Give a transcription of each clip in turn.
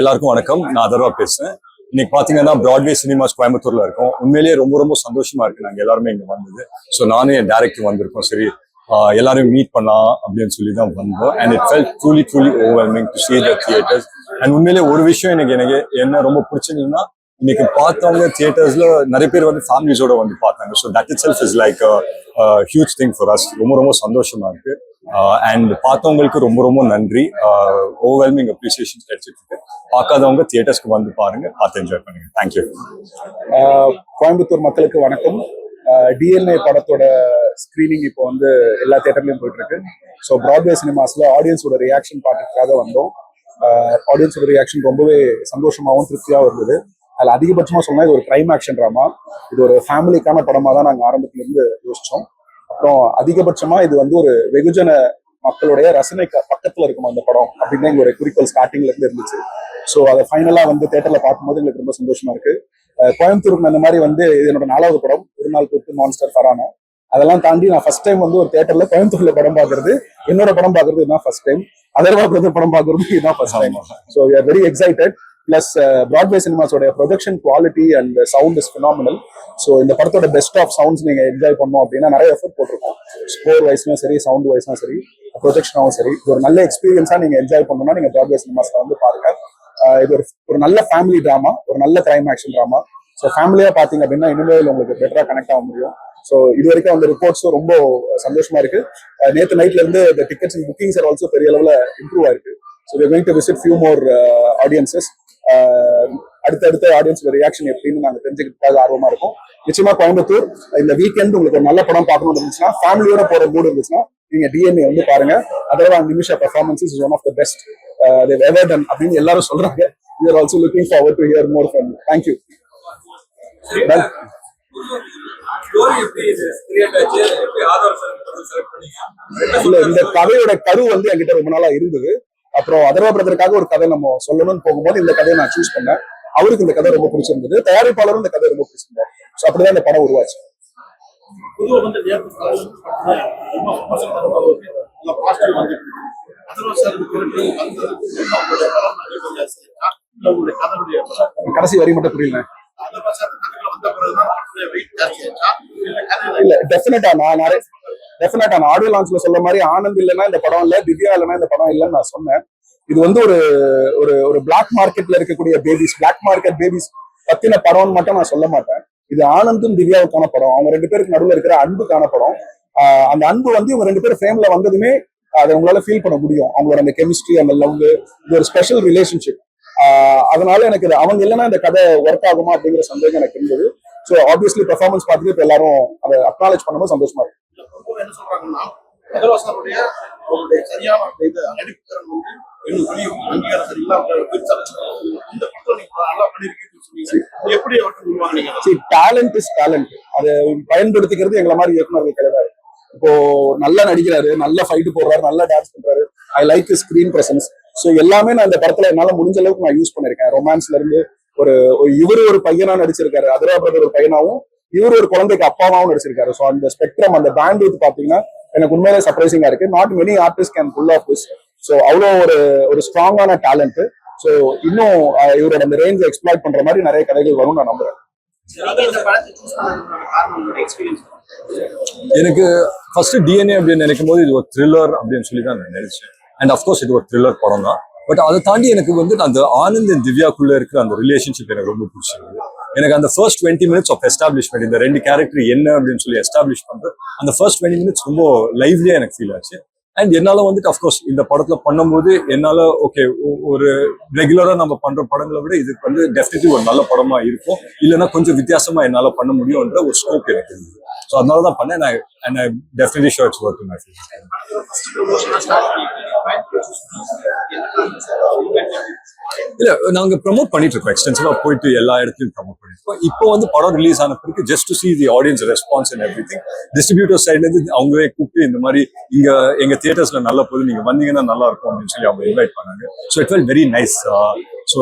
எல்லாருக்கும் வணக்கம். நான் அதர்வா பேசுறேன். இன்னைக்கு பாத்தீங்கன்னா பிராட்வே சினிமாஸ் கோயம்புத்தூர்ல இருக்கோம். உண்மையிலேயே ரொம்ப ரொம்ப சந்தோஷமா இருக்கு. நாங்க எல்லாருமே இங்க வந்தது. ஸோ நானும் என் டேரக்டர் வந்திருக்கோம். சரி எல்லாரும் மீட் பண்ணலாம் அப்படின்னு சொல்லி தான் வந்தோம். And it fell truly truly overwhelming to see the theatres and உண்மையிலேயே ஒரு விஷயம் எனக்கு எனக்கு என்ன ரொம்ப பிடிச்சதுன்னா இன்னைக்கு பார்த்தவங்க தியேட்டர்ஸ்ல நிறைய பேர் வந்து ஃபேமிலிஸோட வந்து பார்த்தாங்க. So that itself is like huge thing for us ரொம்ப ரொம்ப சந்தோஷமா இருக்கு. அண்ட் பார்த்தவங்களுக்கு ரொம்ப ரொம்ப நன்றி. ஓவர்வெல்மிங் அப்ரிசியேஷன் கிடைச்சிட்டு இருக்கு. பார்க்காதவங்க தியேட்டர்ஸ்க்கு வந்து பாருங்க பார்த்து என்ஜாய் பண்ணுங்க. தேங்க்யூ கோயம்புத்தூர் மக்களுக்கு வணக்கம். டிஎன்ஏ படத்தோட ஸ்க்ரீனிங் இப்போ வந்து எல்லா தேட்டர்லையும் போயிட்டு இருக்கு ஸோ பிராட்வே சினிமாஸ்ல ஆடியன்ஸோட ரியாக்ஷன் பார்க்கறதுக்காக வந்தோம். ஆடியன்ஸோட ரியாக்ஷன் ரொம்பவே சந்தோஷமாகவும் திருப்தியாகவும் இருந்தது. அதில் அதிகபட்சமாக சொன்னால் இது ஒரு கிரைம் ஆக்ஷன் ட்ராமா இது ஒரு ஃபேமிலிக்கான படமாக தான் நாங்கள் ஆரம்பத்துலேருந்து யோசித்தோம் அப்புறம் அதிகபட்சமா இது வந்து ஒரு வெகுஜன மக்களுடைய ரசனை பக்கத்துல இருக்கும் அந்த படம் அப்படின்னு எங்களுடைய குறிக்கோள் ஸ்டார்டிங்ல இருந்து இருந்துச்சு. ஸோ அதை ஃபைனலா வந்து தேட்டர்ல பார்க்கும்போது எங்களுக்கு ரொம்ப சந்தோஷமா இருக்கு. கோயம்புத்தூருக்கு அந்த மாதிரி வந்து என்னோட நாலாவது படம் ஒரு நாள் பொறுத்து மான்ஸ்டர் ஃபரானா அதெல்லாம் தாண்டி நான் ஃபர்ஸ்ட் டைம் வந்து ஒரு தேட்டர்ல கோயம்புத்தூர்ல படம் பார்க்கறது என்னோட படம் பார்க்கறது இதுதான் ஃபர்ஸ்ட் டைம் அதர்வா பிரதர் படம் பார்க்கறது இதுதான் first time so very excited plus Broadway சினிமாஸோட projection quality and sound is phenomenal so இந்த படத்தோட பெஸ்ட் ஆஃப் சவுண்ட்ஸ் நீங்க என்ஜாய் பண்ணோம் அப்படின்னா நிறைய எஃபர்ட் போட்டிருக்கோம். ஸ்கோர் வைஸ்னா சரி சவுண்ட் வைஸ்னா சரி ப்ரொஜெக்ஷனாகவும் சரி. இது ஒரு நல்ல எக்ஸ்பீரியன்ஸா நீங்க என்ஜாய் பண்ணணும்னா நீங்க பிராட்வே சினிமாஸில் வந்து பாருங்க. Uh, இது ஒரு ஒரு நல்ல ஃபேமிலி ட்ராமா ஒரு நல்ல கிரைம் ஆக்ஷன் ட்ராமா ஸோ ஃபேமிலியா பாத்தீங்க அப்படின்னா இனிமேல் உங்களுக்கு பெட்டரா கனெக்ட் ஆக முடியும். ஸோ இது வரைக்கும் அந்த ரிப்போர்ட்ஸும் ரொம்ப சந்தோஷமா இருக்கு. நேற்று நேத்து நைட்ல இருந்து இந்த டிக்கெட்ஸ் புக்கிங்ஸ் ஆர் ஆல்சோ பெரிய அளவுல இம்ப்ரூவ் ஆயிருக்கு. So we going to visit few more audiences அடுத்தடுத்த ஆடியன்ஸோட ரியாக்ஷன் எப்படின்னு நாங்க தெரிஞ்சுக்கிறதுக்காக ஆர்வமா இருக்கும். நிச்சயமா கோயம்புத்தூர் இந்த வீக்கெண்ட் உங்களுக்கு ஒரு நல்ல படம் பார்க்கணும்னு இருந்துச்சுன்னா ஃபேமிலியோட போற மூடு இருந்துச்சுன்னா நீங்க டிஎன்ஏ வந்து பாருங்க. Atharvaa Nimisha performance is one of the best ever done அப்படின்னு எல்லாரும் சொல்றாங்க. We are also looking forward to hear more from thank you இல்ல இந்த கதையோட கரு வந்து என்கிட்ட ரொம்ப நாளா இருந்தது. அப்புறம் அதர்வா பிரதருக்காக ஒரு கதை நம்ம சொல்லணும்னு போகும்போது இந்த கதையை நான் சூஸ் பண்ணேன். அவருக்கு இந்த கதை ரொம்ப பிடிச்சிருந்தது. தயாரிப்பாளரும் இந்த கதை ரொம்ப பிடிச்சிருந்தார். ஸோ அப்படிதான் இந்த படம் உருவாச்சு? கடைசி வரி மட்டும் புரியல. இல்ல டெஃபினட்டா நான் நிறைய டெஃபினட்டா நான் ஆடியோ லான்ச்ல சொல்ல மாதிரி ஆனந்த் இல்லைன்னா இந்த படம் இல்ல திவ்யா இல்லைன்னா இந்த படம் இல்லைன்னு நான் சொன்னேன். இது வந்து ஒரு ஒரு ஒரு பிளாக் மார்க்கெட்ல இருக்கக்கூடிய பேபிஸ் பிளாக் மார்க்கெட் பேபிஸ் பத்தின படம்னு மட்டும் நான் சொல்ல மாட்டேன். இது ஆனந்தும் திவ்யாவுக்கான படம். அவங்க ரெண்டு பேருக்கு நடுவில் இருக்கிற அன்புக்கான படம். அந்த அன்பு வந்து இவங்க ரெண்டு பேரும் ஃப்ரேம்ல வந்ததுமே அதை உங்களால ஃபீல் பண்ண முடியும். அவங்களோட அந்த கெமிஸ்ட்ரி அந்த லவ் இது ஒரு ஸ்பெஷல் ரிலேஷன்ஷிப் அதனால எனக்கு இது அவங்க இல்லைன்னா இந்த கதை ஒர்க் ஆகுமா அப்படிங்கிற சந்தேகம் எனக்கு இருந்தது. ஸோ ஆப்வியஸ்லி பெர்ஃபார்மன்ஸ் பார்த்துட்டு இப்போ எல்லாரும் அதை அக்னாலேஜ் பண்ணும்போது சந்தோஷமா இருக்கு. என்ன சொல்றாங்கன்னா அதர்வா அவருடைய சரியான இந்த இது வந்து இன்னும் வெளியே அங்கீகாரம் சரியில்லாம இந்த படத்துல நீங்க நல்லா பண்ணிருக்கீங்கன்னு சொன்னீங்க. எப்படி அவருக்கு உருவாங்க சரி டேலண்ட் இஸ் டேலண்ட் அதை பயன்படுத்திக்கிறது எங்களை மாதிரி இயக்குநர்கள் கிடையாது. இப்போ நல்லா நடிக்கிறாரு நல்ல ஃபைட் போடுறாரு நல்லா டான்ஸ் பண்றாரு. I like screen presence so எல்லாமே நான் இந்த படத்துல என்னால முடிஞ்ச அளவுக்கு நான் யூஸ் பண்ணிருக்கேன் ரொமான்ஸ்ல இருந்து ஒரு ஒரு இவர் ஒரு பையனா நடிச்சிருக்காரு அதர்வா பிரதர் ஒரு பையனாவும் இவர் ஒரு குழந்தைக்கு அப்பாவாவும் நடிச்சிருக்காரு. ஸோ அந்த ஸ்பெக்ட்ரம் அந்த பேண்ட் வித் பாத்தீங்கன்னா எனக்கு உண்மையிலே சர்ப்ரைசிங்கா இருக்கு. Not many artist can full of this so அவ்வளோ ஒரு ஒரு ஸ்ட்ராங்கான டேலண்ட் ஸோ இன்னும் இவரோட அந்த ரேஞ்சை எக்ஸ்ப்ளாய்ட் பண்ற மாதிரி நிறைய கதைகள் வரும்னு நான் நம்புறேன். எனக்கு ஃபர்ஸ்ட் டிஎன்ஏ அப்படின்னு நினைக்கும் போது இது ஒரு த்ரில்லர் அப்படின்னு சொல்லி தான் நான் நினைச்சேன். அண்ட் அஃப்கோர்ஸ் இது ஒரு த்ரில்லர் படம் தான். பட் அதை தாண்டி எனக்கு வந்து அந்த ஆனந்த் and திவ்யாக்குள்ள இருக்கிற அந்த ரிலேஷன்ஷிப் எனக்கு ரொம்ப பிடிச்சிருக்கு எனக்கு அந்த first twenty minutes of establishment இந்த ரெண்டு கேரக்டர் என்ன அப்படின்னு சொல்லி எஸ்டாப்ளிஷ் பண்றது அந்த ஃபர்ஸ்ட் டுவெண்ட்டி மினிட்ஸ் ரொம்ப லைவ்லியா எனக்கு ஃபீல் ஆச்சு. அண்ட் என்னால வந்துட்டு அஃப்கோர்ஸ் இந்த படத்துல பண்ணும்போது என்னால ஓகே ஒரு ரெகுலரா நம்ம பண்ற படங்களை விட இதுக்கு வந்து டெஃபினெட்லி ஒரு நல்ல படமா இருக்கும். இல்லைன்னா கொஞ்சம் வித்தியாசமா என்னால பண்ண முடியும்ன்ற ஒரு ஸ்கோப் எனக்கு இருந்தது ஸோ அதனால தான் பண்ணேன் நான் and I definitely show it's work my இல்ல நாங்க ப்ரோமோட் பண்ணிட்டு இருக்கோம். எக்ஸ்டென்சிவா போயிட்டு எல்லா இடத்துலயும் ப்ரமோட் பண்ணிருக்கோம் இப்போ வந்து படம் ரிலீஸ் ஆன பிறகு just to see the audience response and everything distributor சைட்ல இருந்து அவங்களே கூப்பிட்டு இந்த மாதிரி இங்க எங்க தியேட்டர்ஸ்ல நல்ல போது நீங்க வந்தீங்கன்னா நல்லா இருக்கும் அப்படின்னு சொல்லி அவங்க இன்வைட் பண்ணாங்க. So it well very nice so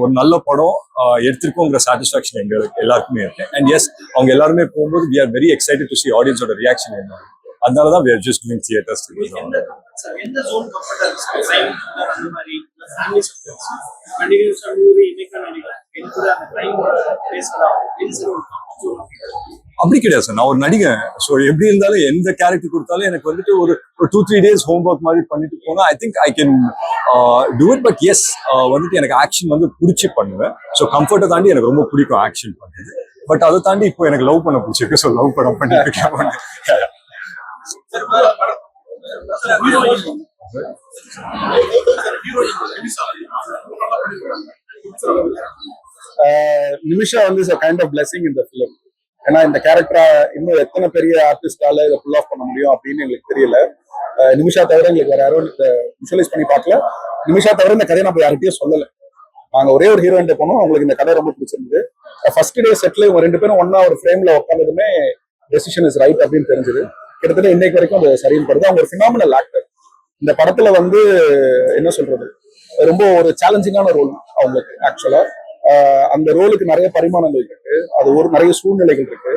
ஒரு நல்ல படம் uh, எடுத்திருக்கோங்கிற சாட்டிஸ்ஃபேக்ஷன் எங்களுக்கு எல்லாருக்குமே இருக்கு. அண்ட் எஸ் அவங்க எல்லாருமே போகும்போது we are very excited to see ஆடியன்ஸோட ரியாக்ஷன் என்ன? அதனால தான் we're just doing theatres sir அப்படி கிடையாது சார். நான் ஒரு நடிகன். ஸோ எப்படி இருந்தாலும் எந்த கேரக்டர் கொடுத்தாலும் எனக்கு வந்துட்டு ஒரு ஒரு two three days homework மாதிரி பண்ணிட்டு போனா I think I can do it but yes வந்துட்டு எனக்கு ஆக்ஷன் வந்து பிடிச்சி பண்ணுவேன். ஸோ கம்ஃபர்ட்டை தாண்டி எனக்கு ரொம்ப பிடிக்கும் ஆக்ஷன் பண்ணுறது பட் அதை தாண்டி இப்போ எனக்கு லவ் பண்ண பிடிச்சிருக்கு. ஸோ லவ் படம் பண்ணிட்டு இருக்கேன். ஆகுது நிமிஷா வந்து இஸ் கைண்ட் ஆஃப் பிளெஸிங் இந்த ஃபிலிம் ஏன்னா இந்த கேரக்டரா இன்னும் எத்தனை பெரிய ஆர்டிஸ்டால இதை ஃபுல் ஆஃப் பண்ண முடியும் அப்படின்னு எங்களுக்கு தெரியல. நிமிஷா தவிர எங்களுக்கு வேற யாரும் விஷுவலைஸ் பண்ணி பார்க்கல. நிமிஷா தவிர இந்த கதையை நம்ம யார்கிட்டயும் சொல்லல. நாங்க ஒரே ஒரு ஹீரோயின் போனோம். அவங்களுக்கு இந்த கதை ரொம்ப பிடிச்சிருந்தது. ஃபர்ஸ்ட் டே செட்ல இவங்க ரெண்டு பேரும் ஒன்னா ஒரு ஃப்ரேம்ல உட்காந்ததுமே டெசிஷன் இஸ் ரைட் அப்படின்னு தெரிஞ்சது. கிட்டத்தட்ட இன்னைக்கு வரைக்கும் அது சரின்னு படுது. அவங்க ஒரு ஃபினாமினல் ஆக்டர் இந்த படத்துல வந்து என்ன சொல்றது? ரொம்ப ஒரு சேலஞ்சிங்கான ரோல் அவங்களுக்கு ஆக்சுவலா அந்த ரோலுக்கு நிறைய பரிமாணங்கள் இருக்கு. அது ஒரு நிறைய சூழ்நிலைகள் இருக்கு.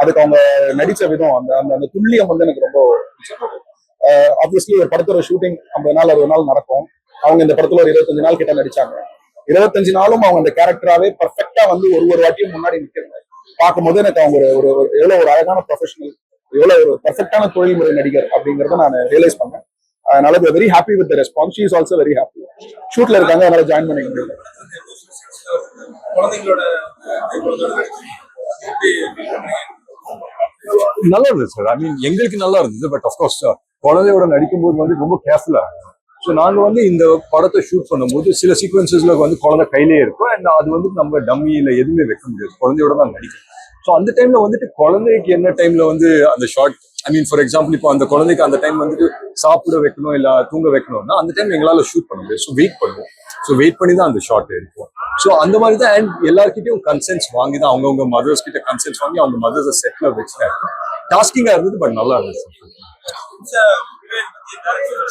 அதுக்கு அவங்க நடிச்ச விதம் அந்த அந்த அந்த துல்லியம் வந்து எனக்கு ரொம்ப ஆப்வியஸ்லி ஒரு படத்தோட ஷூட்டிங் ஐம்பது நாள் அறுபது நாள் நடக்கும். அவங்க இந்த படத்துல ஒரு இருபத்தஞ்சு நாள் கிட்ட நடிச்சாங்க. இருபத்தஞ்சு நாளும் அவங்க அந்த கேரக்டராவே பர்ஃபெக்டா வந்து ஒரு ஒரு வாட்டியும் முன்னாடி நிக்கிறாங்க. பார்க்கும்போது எனக்கு அவங்க ஒரு ஒரு எவ்வளவு ஒரு அழகான ப்ரொஃபஷனல் எவ்வளவு ஒரு பர்ஃபெக்டான தொழில்முறை நடிகர் அப்படிங்கறத நான் ரியலைஸ் பண்ணேன். அதனால very happy with response she is also very happy ஷூட்ல இருக்காங்க அதனால ஜாயின் பண்ணிக்க முடியல. குழந்தைங்களோட நல்லா இருந்தது சார் ஐ மீன் எங்களுக்கு நல்லா இருந்தது பட் அஃப்கோர்ஸ் குழந்தையோட நடிக்கும்போது வந்து ரொம்ப கேர்ஃபுல்லா ஸோ நாங்க வந்து இந்த படத்தை ஷூட் பண்ணும்போது சில சீக்வன்சஸ்ல வந்து குழந்தை கையிலேயே இருக்கும் அண்ட் அது வந்து நம்ம டம்மியில எதுவுமே வைக்க முடியாது. குழந்தையோட தான் நடிக்கும். ஸோ அந்த டைம்ல வந்துட்டு குழந்தைக்கு என்ன டைம்ல வந்து அந்த short I mean for example இப்போ அந்த குழந்தைக்கு அந்த டைம் வந்துட்டு சாப்பிட வைக்கணும் இல்ல தூங்க வைக்கணும்னா அந்த டைம் எங்களால ஷூட் பண்ண முடியாது. ஸோ வெயிட் பண்ணுவோம். ஸோ வெயிட் பண்ணி தான் அந்த ஷார்ட் எடுப்போம். ஸோ அந்த மாதிரி தான் அண்ட் எல்லாருக்கிட்டையும் கன்சென்ட்ஸ் வாங்கி தான் அவங்கவுங்க மதர்ஸ் கிட்ட கன்சென்ஸ் வாங்கி அவங்க மதர்ஸை செட்டில் வச்சுட்டாங்க டாஸ்கிங்காக இருந்தது பட் நல்லா இருந்துச்சு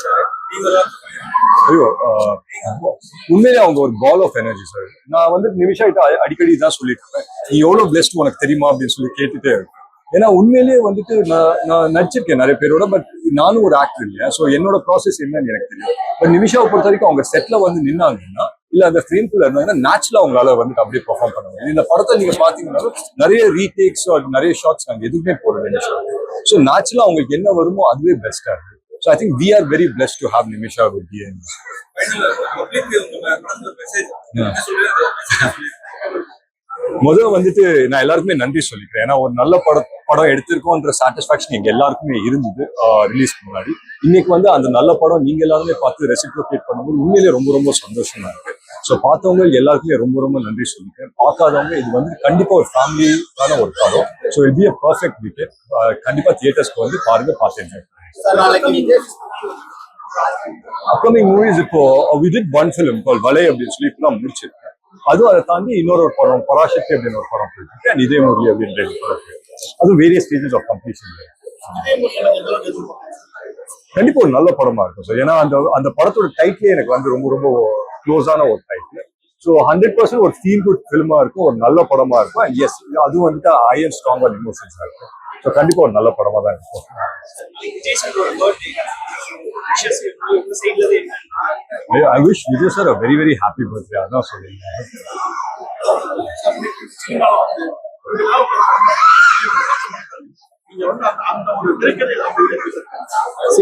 சார் ஐயோ உண்மையிலே அவங்க ஒரு பால் ஆஃப் எனர்ஜி சார் நான் வந்து நிமிஷா கிட்ட அடிக்கடி தான் சொல்லிட்டு இருப்பேன் நீ எவ்வளவு பிளெஸ்ட் உனக்கு தெரியுமா? அப்படின்னு சொல்லி கேட்டுட்டே இருக்கும் ஏன்னா உண்மையிலேயே வந்துட்டு நான் நான் நடிச்சிருக்கேன் நிறைய பேரோட பட் நானும் ஒரு ஆக்டர் இல்லையா? ஸோ என்னோட ப்ராசஸ் என்னன்னு எனக்கு தெரியும் பட் நிமிஷாவை பொறுத்த வரைக்கும் அவங்க செட்ல வந்து நின்னாங்கன்னா இல்ல அந்த ஃப்ரேம்குள்ள இருந்தாங்கன்னா நேச்சுரலா அவங்களால வந்துட்டு அப்படியே பெர்ஃபார்ம் பண்ண முடியும். இந்த படத்தை நீங்க பாத்தீங்கன்னாலும் நிறைய ரீடேக்ஸ் நிறைய ஷார்ட்ஸ் நாங்க எதுவுமே போறது ஸோ நேச்சுரலா அவங்களுக்கு என்ன வருமோ அதுவே பெஸ்டா இருக்கு. So I think we are very plus to have Nimisha with DN முதல்ல வந்துட்டு நான் எல்லாருக்குமே நன்றி சொல்லிக்கிறேன். ஏன்னா ஒரு நல்ல படம் படம் எடுத்திருக்கோன்ற சாட்டிஸ்பாக்சன் எங்க எல்லாருக்குமே இருந்தது ரிலீஸ் முன்னாடி. இன்னைக்கு வந்து அந்த நல்ல படம் நீங்க எல்லாருமே பார்த்து ரெசிப்ரோகேட் பண்ணும்போது உண்மையிலேயே ரொம்ப ரொம்ப சந்தோஷமா இருக்கு. ஸோ பார்த்தவங்க எல்லாருக்குமே ரொம்ப ரொம்ப நன்றி சொல்லிக்கிறேன். பார்க்காதவங்க இது வந்து கண்டிப்பா ஒரு ஃபேமிலிக்கான ஒரு படம். So it be a perfect weekend கண்டிப்பா தியேட்டர்ஸ்க்கு வந்து பாருங்க பார்த்து அப்கமிங் மூவிஸ் இப்போ விதிட் ஒன் ஃபிலிம் கால் வலை அப்படின்னு சொல்லி இப்போ நான் முடிச்சிருக்கேன். அதுவும் அதை தாண்டி இன்னொரு ஒரு படம் பராசக்தி அப்படின்னு ஒரு படம் போயிட்டு அண்ட் இதே முரளி அப்படின்ற ஒரு படம். அதுவும் வேரியஸ் ஸ்டேஜஸ் ஆஃப் கம்ப்ளீஷன் இதே? கண்டிப்பா ஒரு நல்ல படமா இருக்கும் சார் ஏன்னா அந்த அந்த படத்தோட டைட்டிலே எனக்கு வந்து ரொம்ப ரொம்ப க்ளோஸான ஒரு டைட்டில் ஸோ ஹண்ட்ரட் பர்சன்ட் ஒரு ஃபீல் குட் ஃபிலிமா இருக்கும் ஒரு நல்ல படமா இருக்கும். அண்ட் எஸ் அது வந்துட்டு ஹையர் ஸ்ட்ராங்கர் இமோஷன்ஸா இருக்கும். ஸோ கண்டிப்பா ஒரு நல்ல படமா தான் இருக்கும். I wish Vijay sir very very happy birthday அதான் சொல்லுங்க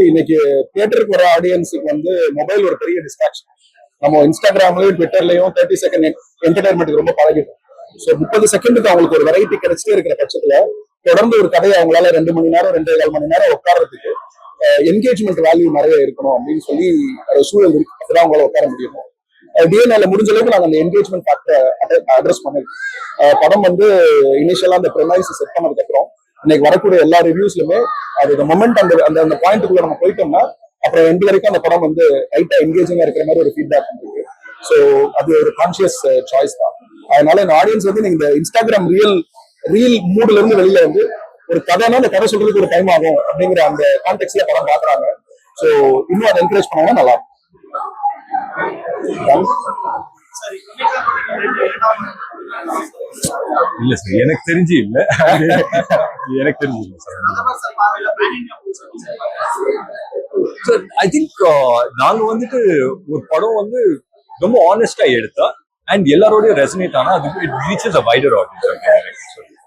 இன்னைக்கு தியேட்டருக்கு வர ஆடியன்ஸுக்கு வந்து மொபைல் ஒரு பெரிய டிஸ்ட்ராக்ஷன் நம்ம இன்ஸ்டாகிராம்லயும் ட்விட்டர்லயும் தேர்ட்டி செகண்ட் என்டர்டைன்மெண்ட்டுக்கு ரொம்ப பழகிட்டோம். ஸோ முப்பது செகண்டுக்கு அவங்களுக்கு ஒரு வெரைட்டி கிடைச்சிட்டே இருக்கிற பட்சத்துல தொடர்ந்து ஒரு கதையை அவங்களால ரெண்டு மணி நேரம் ரெண்டே கால் மணி நேரம் உட்கார்றதுக்கு என்கேஜ்மெண்ட் வேல்யூ நிறைய இருக்கணும் அப்படின்னு சொல்லி ஒரு சூழல் இருக்கு. அப்பதான் அவங்களால உட்கார முடியும். டிஎன்ஏல முடிஞ்ச அளவுக்கு நாங்கள் அந்த என்கேஜ்மெண்ட் ஃபேக்டரை அட்ரஸ் பண்ணிருக்கோம். படம் வந்து இனிஷியலா அந்த ப்ரெமைஸ் செட் பண்ணதுக்கு அப்புறம் இன்னைக்கு வரக்கூடிய எல்லா ரிவ்யூஸ்லுமே அது மொமெண்ட் அந்த அந்த அந்த பாயிண்ட்டுக்குள்ள நம்ம போயிட்டோம்னா அப்புறம் எண்டு வரைக்கும் அந்த படம் வந்து ரைட்டா என்கேஜிங்கா இருக்கிற மாதிரி ஒரு ஃபீட்பேக் இருக்கு ஸோ அது ஒரு கான்சியஸ் சாய்ஸ் தான். அதனால இந்த ஆடியன்ஸ் வந்து நீங்க இந்த இன்ஸ்டாகிராம் ரியல் ரீல் மூடுல இருந்து வெளியில வந்து ஒரு கதைனா அந்த கதை சொல்றதுக்கு ஒரு டைம் ஆகும் அப்படிங்கிற அந்த கான்டெக்ட்ல படம் பாக்குறாங்க ஸோ இன்னும் அதை என்கரேஜ் பண்ணாங்கன்னா நல்லா இருக்கும். இல்ல சார் எனக்கு தெரிஞ்சு இல்ல. எனக்கு தெரிஞ்சு இல்ல சார் சார் ஐ திங்க் நாங்க வந்துட்டு ஒரு படம் வந்து ரொம்ப ஆனஸ்டா எடுத்தா அண்ட் எல்லாரோடய ரெசனேட் ஆனா அது it reaches a wider audience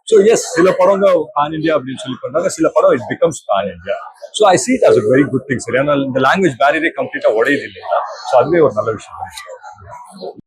so yes சில படங்க பேன் இந்தியா அப்படின்னு சொல்லி பண்றாங்க சில படம் it becomes pan India so I see it as a very good thing சரி ஏன்னா இந்த லாங்குவேஜ் பேரியரே கம்ப்ளீட்டா உடையது இல்லையா ஸோ அதுவே ஒரு நல்ல விஷயம்.